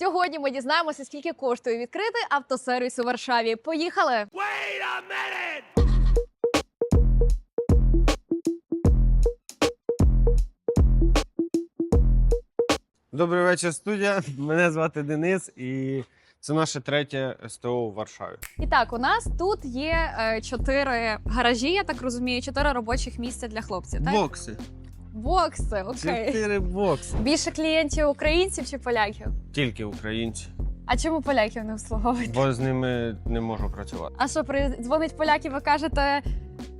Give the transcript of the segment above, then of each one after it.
Сьогодні ми дізнаємося, скільки коштує відкрити автосервіс у Варшаві. Поїхали! Wait a minute! Добрий вечір, студія. Мене звати Денис, і це наше третє СТО у Варшаві. І так, у нас тут є е, чотири гаражі, я так розумію, чотири робочих місця для хлопців. Так? Бокси. Бокси, окей. Чотири бокси. Більше клієнтів українців чи поляків? Тільки українці, А чому поляків не обслуговують? бо з ними не можу працювати. А що, при дзвонить поляків, ви кажете,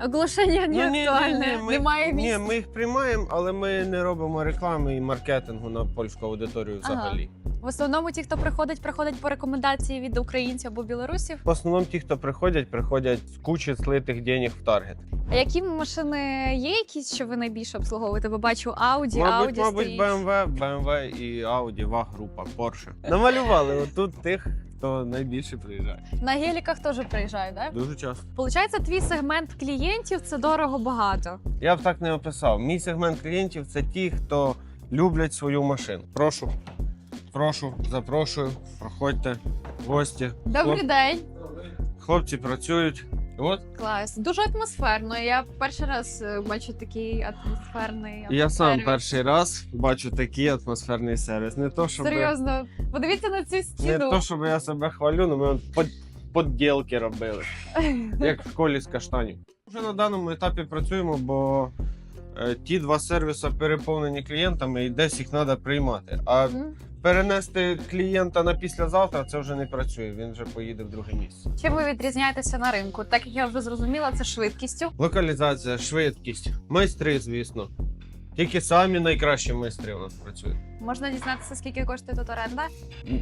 оголошення не актуальне, ми, немає місць. ні, ми їх приймаємо, але ми не робимо реклами і маркетингу на польську аудиторію Ага. взагалі. В основному ті, хто приходить, приходять по рекомендації від українців або білорусів. В основному ті, хто приходять, приходять з кучі слитих денег в таргет. А які машини є якісь, що ви найбільше обслуговуєте? Бо бачу Audi, Мабуть, Audi мабуть, стоїть. BMW, BMW і Audi, ВАГ група, Porsche. Намалювали отут тих, хто найбільше приїжджає. На геліках теж приїжджає, так? Дуже часто. Получається, твій сегмент клієнтів це дорого багато. Я б так не описав. Мій сегмент клієнтів це ті, хто люблять свою машину. Прошу, прошу, запрошую, проходьте, гості. Добрий Хлоп- день. Хлопці працюють. От Клас. Дуже атмосферно. Я перший раз е, бачу такий атмосферний. і я сам перший раз бачу такий атмосферний сервіс. Не то, щоб Серйозно, подивіться на цю стіну. не то, щоб я себе хвалю, але ми от под, подділки робили, як в колі з каштанів. Вже на даному етапі працюємо, бо ті два сервіси переповнені клієнтами, і десь їх треба приймати. А перенести клієнта на післязавтра це вже не працює. Він вже поїде в друге місце. Чим ви відрізняєтеся на ринку? Так як я вже зрозуміла, це швидкістю. Локалізація, швидкість, майстри, звісно. Тільки самі найкращі майстри у нас працюють. Можна дізнатися, скільки коштує тут оренда?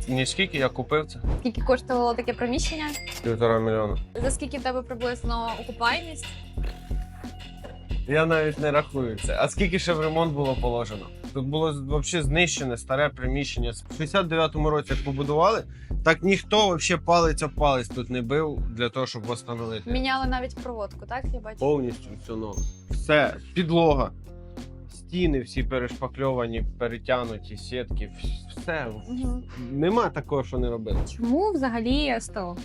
Ні скільки я купив це? Скільки коштувало таке приміщення? Півтора мільйона. За скільки в тебе приблизно окупальність? Я навіть не рахую це. А скільки ще в ремонт було положено? Тут було взагалі знищене старе приміщення. В 69-му році як побудували, так ніхто взагалі палець об палець тут не бив для того, щоб встановити. Міняли навіть проводку, так? Я бачу. Повністю все нове. Все, підлога, стіни всі перешпакльовані, перетянуті, сітки, все. Мгм. Нема такого, що не робили. Чому взагалі СТО?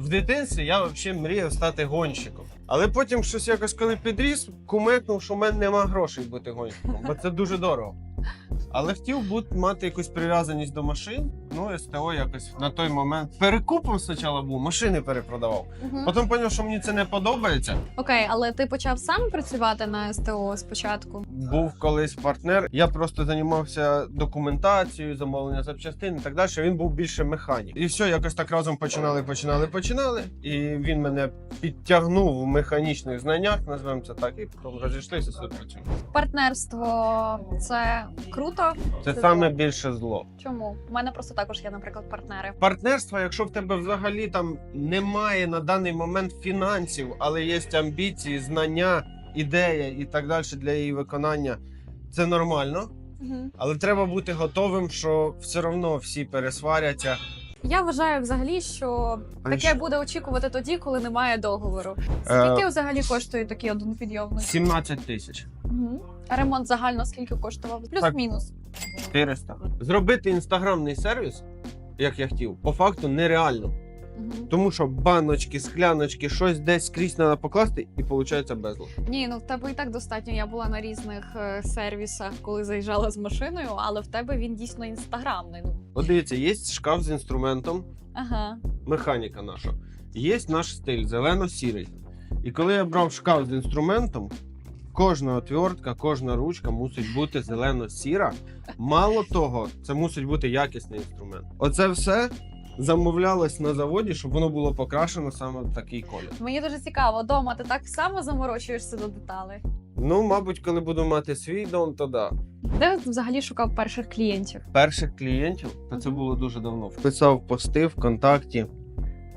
В дитинстві я взагалі мріяв стати гонщиком. Але потім щось якось коли підріс, кумекнув, що в мене нема грошей бути гонщиком, бо це дуже дорого. Але хотів бути мати якусь прив'язаність до машин. Ну, СТО якось на той момент перекупом спочатку був, машини перепродавав. Мгм. Потім зрозумів, що мені це не подобається. Окей, але ти почав сам працювати на СТО спочатку? Був колись партнер. Я просто займався документацією, замовлення запчастин і так далі. Він був більше механік. І все, якось так разом починали, починали, починали. І він мене підтягнув в механічних знаннях, називаємо це так, і потім розійшлися працюємо. Партнерство це круто. Це Це саме більше зло. Чому? У мене просто також є, наприклад, партнери. Партнерство, якщо в тебе взагалі там немає на даний момент фінансів, але є амбіції, знання, ідея і так далі для її виконання, це нормально. Мгм. Але треба бути готовим, що все одно всі пересваряться. Я вважаю взагалі, що А таке що? буде очікувати тоді, коли немає договору. Е, Скільки взагалі коштує такий один підйомник? 17 тисяч Мгм. А ремонт загально скільки коштував? Плюс-мінус. 400. Зробити інстаграмний сервіс, як я хотів, по факту нереально. Тому що баночки, скляночки, щось десь скрізь треба покласти, і виходить безлад. Ні, ну в тебе і так достатньо. Я була на різних е, сервісах, коли заїжджала з машиною, але в тебе він дійсно інстаграмний. Ну От дивіться, є шкаф з інструментом, ага. механіка наша. Є наш стиль зелено-сірий. І коли я брав шкаф з інструментом, кожна отвертка, кожна ручка мусить бути зелено-сіра. Мало того, це мусить бути якісний інструмент. Оце все замовлялось на заводі, щоб воно було покрашено саме в такий колір. Мені дуже цікаво, дома ти так само заморочуєшся до деталей. Ну, мабуть, коли буду мати свій дом, то да. Де ти взагалі шукав перших клієнтів? Перших клієнтів, то це було дуже давно. Писав пости ВКонтакті.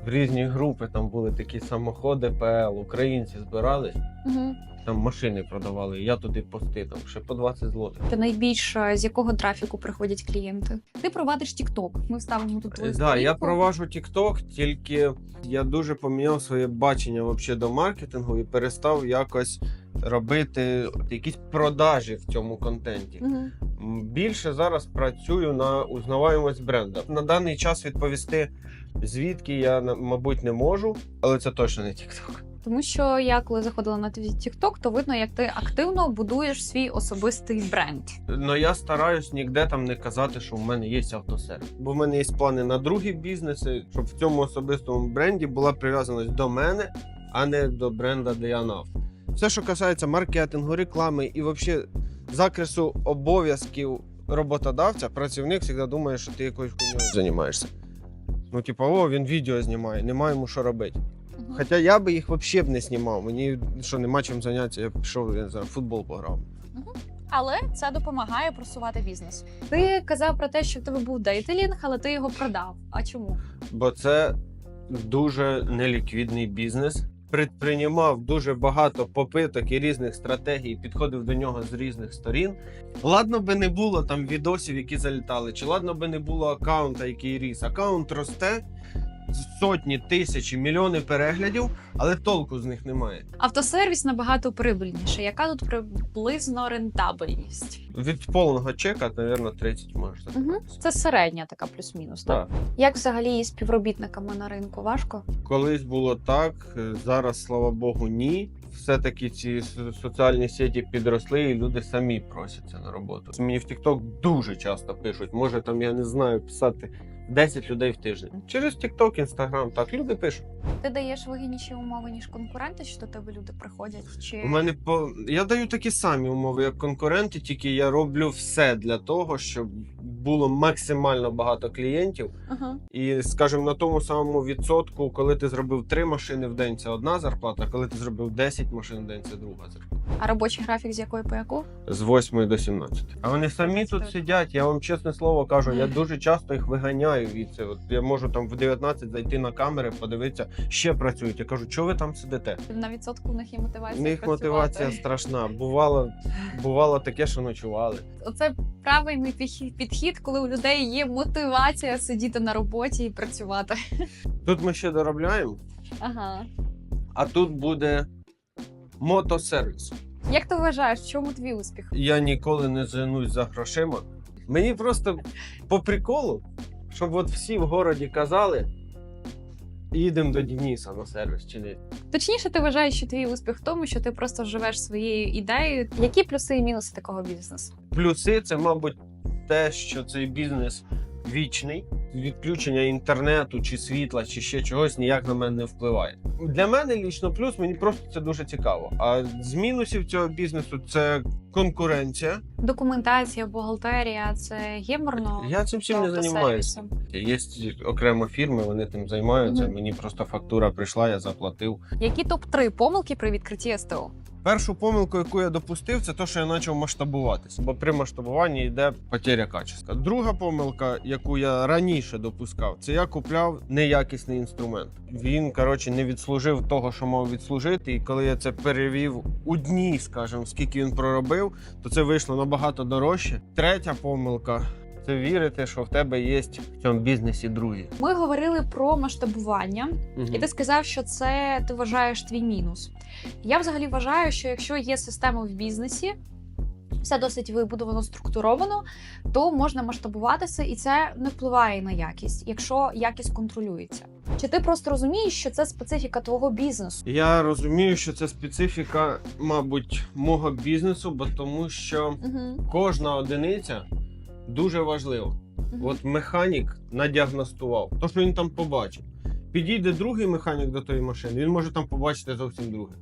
В різні групи там були такі самоходи ПЛ, українці збирались, Угу. Там машини продавали. Я туди пости там ще по 20 злотих. Ти найбільш е, з якого трафіку приходять клієнти? Ти провадиш TikTok. Ми вставимо тут твою Так, да, я проваджу TikTok, тільки я дуже поміняв своє бачення вообще до маркетингу і перестав якось робити якісь продажі в цьому контенті. М, Більше зараз працюю на узнаваємость бренда. На даний час відповісти, звідки я мабуть не можу, але це точно не TikTok. Тому що я коли заходила на твій TikTok, то видно, як ти активно будуєш свій особистий бренд. Но я стараюсь ніде там не казати, що в мене є автосервіс. Бо в мене є плани на другі бізнеси, щоб в цьому особистому бренді була прив'язаність до мене, а не до бренда Деянавт. Все, що касається маркетингу, реклами і взагалі закресу обов'язків роботодавця, працівник завжди думає, що ти якоюсь хуйньою займаєшся. Ну, типу, о, він відео знімає, немає йому що робити. Хоча я би їх взагалі б не знімав. Мені що нема чим зайнятися, я пішов, я не знаю, в футбол пограв. Але це допомагає просувати бізнес. Ти казав про те, що в тебе був дейтелінг, але ти його продав. А чому? бо це дуже неліквідний бізнес. Предприймав дуже багато попиток і різних стратегій, підходив до нього з різних сторін. Ладно би не було там відосів, які залітали, чи ладно би не було аккаунта, який ріс. Аккаунт росте сотні, тисячі, мільйони переглядів, але толку з них немає. Автосервіс набагато прибильніше. Яка тут приблизно рентабельність? Від повного чека, мабуть, 30 може Угу. Це середня така плюс-мінус. Так? Так. Як взагалі із співробітниками на ринку? Важко? Колись було так, зараз, слава Богу, ні. Все-таки ці соціальні сеті підросли, і люди самі просяться на роботу. Мені в TikTok дуже часто пишуть, може там, я не знаю, писати 10 людей в тиждень. Через TikTok, Instagram, так, люди пишуть. Ти даєш вигідніші умови, ніж конкуренти, що до тебе люди приходять? Чи У мене по я даю такі самі умови, як конкуренти, тільки я роблю все для того, щоб було максимально багато клієнтів. Ага. І, скажімо, на тому самому відсотку, коли ти зробив 3 машини в день, це одна зарплата, а коли ти зробив 10 машин в день, це друга зарплата. А робочий графік з якої по яку? З 8 до 17. А вони самі тут сидять. Я вам чесне слово кажу, я дуже часто їх виганяю від це. От я можу там в 19 зайти на камери, подивитися, ще працюють. Я кажу, чого ви там сидите? На відсотку в них є У мотивація. них працювати. мотивація страшна. Бувало, бувало таке, що ночували. Оце правильний підхід- підхід, коли у людей є мотивація сидіти на роботі і працювати. Тут ми ще доробляємо, Ага. а тут буде мотосервіс. Як ти вважаєш, в чому твій успіх? Я ніколи не женусь за грошима. Мені просто по приколу, щоб от всі в городі казали. Їдемо до Дениса на сервіс чи не. Точніше, ти вважаєш, що твій успіх в тому, що ти просто живеш своєю ідеєю. Які плюси і мінуси такого бізнесу? Плюси це, мабуть, те, що цей бізнес вічний. Відключення інтернету чи світла, чи ще чогось ніяк на мене не впливає. Для мене лічно плюс, мені просто це дуже цікаво. А з мінусів цього бізнесу це конкуренція. Документація, бухгалтерія це геморно. Я цим всім не займаюся. Є окремо фірми, вони тим займаються. Мгм. Мені просто фактура прийшла, я заплатив. Які топ 3 помилки при відкритті СТО? Першу помилку, яку я допустив, це те, що я почав масштабуватися, бо при масштабуванні йде потеря качества. Друга помилка, яку я раніше допускав, це я купляв неякісний інструмент. Він коротше не відслужив того, що мав відслужити. І коли я це перевів у дні, скажімо, скільки він проробив, то це вийшло набагато дорожче. Третя помилка вірити, що в тебе є в цьому бізнесі друзі. Ми говорили про масштабування, Мгм. і ти сказав, що це ти вважаєш твій мінус. Я взагалі вважаю, що якщо є система в бізнесі, все досить вибудовано, структуровано, то можна масштабуватися, і це не впливає на якість, якщо якість контролюється. Чи ти просто розумієш, що це специфіка твого бізнесу? Я розумію, що це специфіка, мабуть, мого бізнесу, бо тому що Угу. кожна одиниця дуже важлива. От механік надіагностував, то що він там побачив. Підійде другий механік до тої машини, він може там побачити зовсім друге.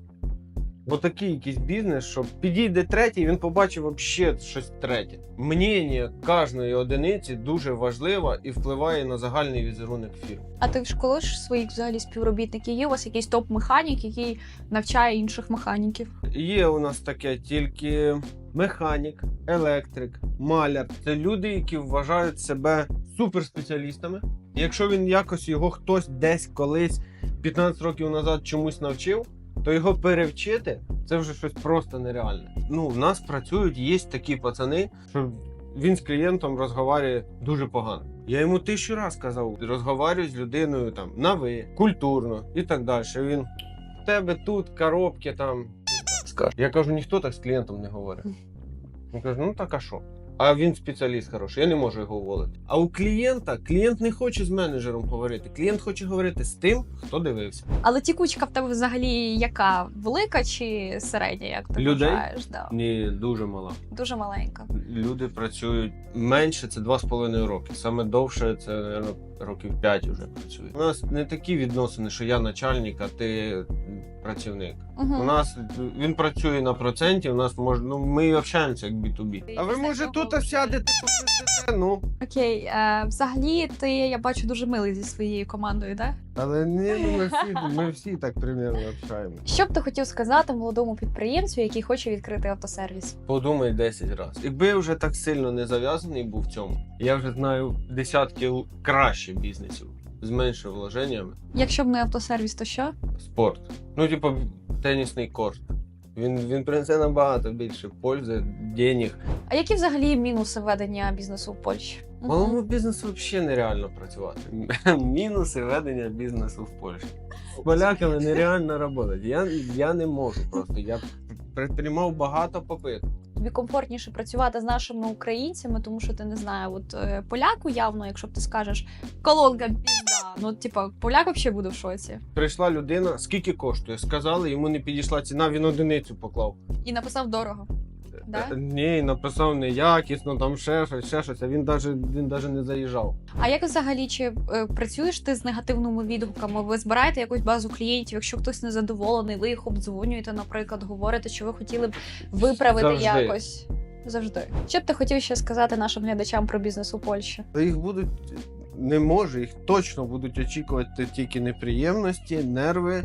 Бо такий якийсь бізнес, що підійде третій, він побачив взагалі щось третє. Мнення кожної одиниці дуже важливо і впливає на загальний візерунок фірми. А ти школиш своїх взагалі співробітників? Є у вас якийсь топ-механік, який навчає інших механіків? Є у нас таке тільки механік, електрик, маляр. Це люди, які вважають себе суперспеціалістами. Якщо він якось його хтось десь колись 15 років назад чомусь навчив, то його перевчити це вже щось просто нереальне. Ну, в нас працюють, є такі пацани, що він з клієнтом розговорює дуже погано. Я йому тисячу раз казав, розговорюй з людиною там на ви, культурно і так далі. Він в тебе тут коробки там скаже. Я кажу, ніхто так з клієнтом не говорить. Він каже, ну так а що? А він спеціаліст хороший, я не можу його уволити. А у клієнта клієнт не хоче з менеджером говорити. Клієнт хоче говорити з тим, хто дивився. Але тікучка в тебе взагалі яка? Велика чи середня, як ти Людей? вважаєш? Да. Ні, дуже мала. Дуже маленька. Люди працюють менше, це 2,5 роки. Саме довше це наверно, років 5 вже працює. У нас не такі відносини, що я начальник, а ти працівник. Угу. У нас він працює на проценті. У нас може, ну ми общаємося як B2B. А ви може тут сядете посидите? Ну Окей, е, взагалі ти я бачу дуже милий зі своєю командою, да? Але ні, ну ми всі ми всі так примерно общаємося. Що б ти хотів сказати молодому підприємцю, який хоче відкрити автосервіс? Подумай 10 разів. Якби я вже так сильно не зав'язаний був в цьому, я вже знаю десятки л- краще бізнесів з меншими вложеннями. Якщо б не автосервіс, то що? Спорт. Ну, типу, тенісний корт. Він, він принесе набагато більше пользи, денег. А які взагалі мінуси ведення бізнесу в Польщі? Малому бізнесу взагалі нереально працювати. Мінуси ведення бізнесу в Польщі. З поляками нереально працювати. Я, я не можу просто. Я предприймав багато попит. Тобі комфортніше працювати з нашими українцями, тому що ти не знаю, от е, поляку явно, якщо б ти скажеш колонка пізда. Ну, типа, поляк взагалі буде в шоці. Прийшла людина, скільки коштує? Сказали, йому не підійшла ціна, він одиницю поклав. І написав дорого. Да? Е, Ні, написав неякісно, там ще щось, ще щось, а він навіть він даже не заїжджав. А як взагалі чи е, працюєш ти з негативними відгуками? Ви збираєте якусь базу клієнтів? Якщо хтось незадоволений, ви їх обдзвонюєте, наприклад, говорите, що ви хотіли б виправити Завжди. якось. Завжди. Що б ти хотів ще сказати нашим глядачам про бізнес у Польщі? Та їх будуть не може, їх точно будуть очікувати тільки неприємності, нерви.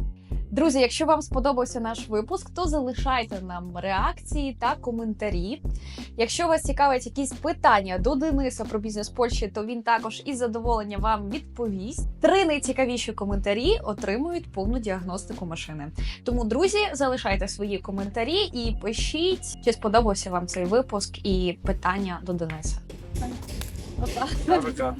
Друзі, якщо вам сподобався наш випуск, то залишайте нам реакції та коментарі. Якщо вас цікавить якісь питання до Дениса про бізнес Польщі, то він також із задоволенням вам відповість. Три найцікавіші коментарі отримують повну діагностику машини. Тому, друзі, залишайте свої коментарі і пишіть, чи сподобався вам цей випуск і питання до Дениса. Пока.